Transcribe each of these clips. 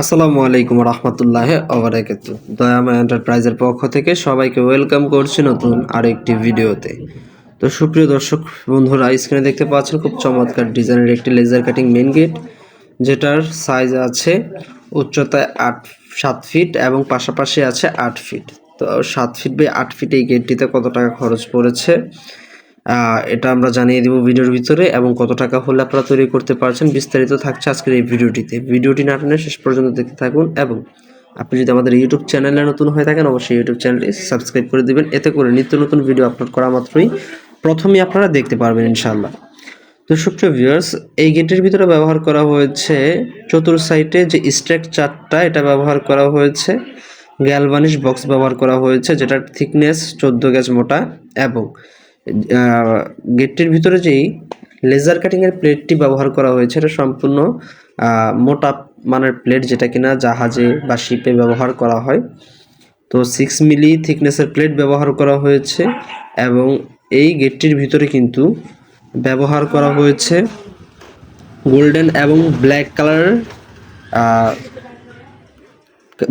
আসসালামু আলাইকুম রহমতুল্লাহ ওবরাকাতু দয়ামা এন্টারপ্রাইজের পক্ষ থেকে সবাইকে ওয়েলকাম করছি নতুন আরও একটি ভিডিওতে। তো সুপ্রিয় দর্শক বন্ধুরা, স্ক্রিনে দেখতে পাচ্ছেন খুব চমৎকার ডিজাইনের একটি লেজার কাটিং মেন গেট যেটার সাইজ আছে উচ্চতায় আট, সাত ফিট এবং পাশাপাশি আছে আট ফিট তো সাত ফিট বাই আট ফিট এই গেটটিতে কত টাকা খরচ পড়েছে? এটা আমরা জানিয়ে দিব ভিডিওর ভিতরে এবং কত টাকা হলে আপনারা তৈরি করতে পারছেন বিস্তারিত থাকছে আজকের এই ভিডিওটিতে। ভিডিওটি না শেষ পর্যন্ত দেখতে থাকুন এবং আপনি যদি আমাদের ইউটিউব চ্যানেলে নতুন হয়ে থাকেন, অবশ্যই ইউটিউব চ্যানেলটি সাবস্ক্রাইব করে দেবেন। এতে করে নিত্য নতুন ভিডিও আপলোড করা মাত্রই প্রথমেই আপনারা দেখতে পারবেন ইনশাল্লাহ সুপ্রিয় ভিউয়ার্স এই গেটের ভিতরে ব্যবহার করা হয়েছে চতুর সাইডে যে স্ট্রেক চারটা, এটা ব্যবহার করা হয়েছে। গ্যালভানিশ বক্স ব্যবহার করা হয়েছে, যেটার থিকনেস চোদ্দ গেজ মোটা এবং গেটটির ভিতরে যেই লেজার কাটিংয়ের প্লেটটি ব্যবহার করা হয়েছে, এটা সম্পূর্ণ মোটা মানের প্লেট যেটা কিনা জাহাজে বা শিপে ব্যবহার করা হয়। তো সিক্স মিলি থিকনেসের প্লেট ব্যবহার করা হয়েছে এবং এই গেটটির ভিতরে কিন্তু ব্যবহার করা হয়েছে গোল্ডেন এবং ব্ল্যাক কালার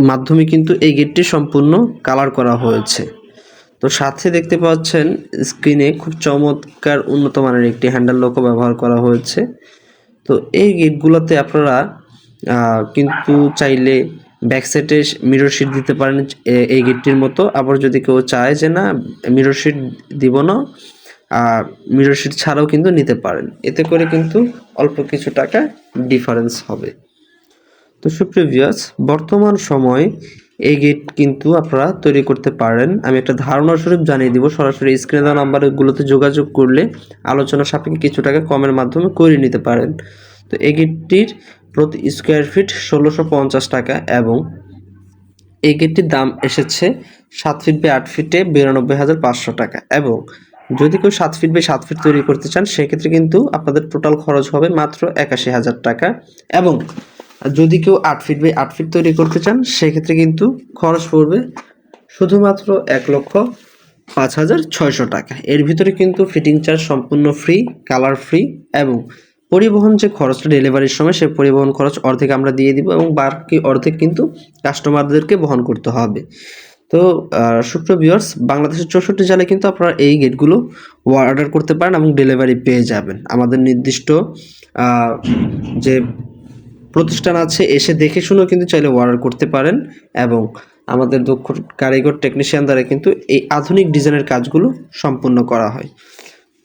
মাধ্যমে কিন্তু এই গেটটি সম্পূর্ণ কালার করা হয়েছে। তো সাথে দেখতে পাচ্ছেন স্ক্রিনে খুব চমৎকার উন্নত মানের একটি হ্যান্ডেল লোকও ব্যবহার করা হয়েছে। তো এই গেটগুলোতে আপনারা কিন্তু চাইলে ব্যাক সাইডে মিরর শিট দিতে পারেন এই গেটটির মতো। আবার যদি কেউ চায় যে না মিরর শিট দিব না আর মিরর শিট ছাড়াও কিন্তু নিতে পারেন। এতে করে কিন্তু অল্প কিছু টাকা ডিফারেন্স হবে। তো সুপ্রিয় ভিউয়ার্স বর্তমান সময় এই গেট কিন্তু আপনারা তৈরি করতে পারেন। আমি একটা ধারণা স্বরূপ জানিয়ে দিব। সরাসরি স্ক্রিনে দেওয়া নাম্বারগুলোতে যোগাযোগ করলে আলোচনা সাপেক্ষে কিছু টাকা কমের মাধ্যমে করে নিতে পারেন। তো এই গেটটির প্রতি স্কোয়ার ফিট ষোলোশো পঞ্চাশ টাকা এবং এই গেটটির দাম এসেছে সাত ফিট বাই আট ফিটে বিরানব্বই হাজার পাঁচশো টাকা এবং যদি কেউ সাত ফিট বাই সাত ফিট তৈরি করতে চান, সেক্ষেত্রে কিন্তু আপনাদের টোটাল খরচ হবে মাত্র একাশি হাজার টাকা এবং যদি কেউ আট ফিট বাই আট ফিট তৈরি করতে চান, সেক্ষেত্রে কিন্তু খরচ পড়বে শুধুমাত্র এক লক্ষ পাঁচ হাজার ছয়শো টাকা। এর ভিতরে কিন্তু ফিটিং চার্জ সম্পূর্ণ ফ্রি কালার ফ্রি এবং পরিবহন যে খরচটা ডেলিভারির সময়, সে পরিবহন খরচ অর্ধেক আমরা দিয়ে দিব এবং বাকি অর্ধেক কিন্তু কাস্টমারদেরকে বহন করতে হবে। তো সুপ্র ভিউয়ার্স বাংলাদেশের চৌষট্টি জেলায় কিন্তু আপনারা এই গেটগুলো অর্ডার করতে পারেন এবং ডেলিভারি পেয়ে যাবেন। আমাদের নির্দিষ্ট যে প্রতিষ্ঠান আছে, এসে দেখে শুনেও কিন্তু চাইলে অর্ডার করতে পারেন এবং আমাদের দক্ষ কারিগর টেকনিশিয়ান দ্বারা কিন্তু এই আধুনিক ডিজাইনের কাজগুলো সম্পূর্ণ করা হয়।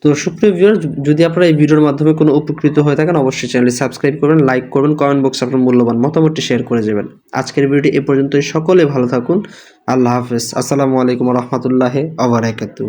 তো সুপ্রিয় ভিউয়ার যদি আপনারা এই ভিডিওর মাধ্যমে কোনো উপকৃত হয়ে থাকেন, অবশ্যই চ্যানেলটি সাবস্ক্রাইব করবেন লাইক করবেন কমেন্ট বক্সে আপনার মূল্যবান মতামতটি শেয়ার করে যাবেন। আজকের ভিডিওটি এ পর্যন্তই। সকলে ভালো থাকুন। আল্লাহ হাফেজ। আসসালামু আলাইকুম রহমতুল্লাহ আবরাকাতু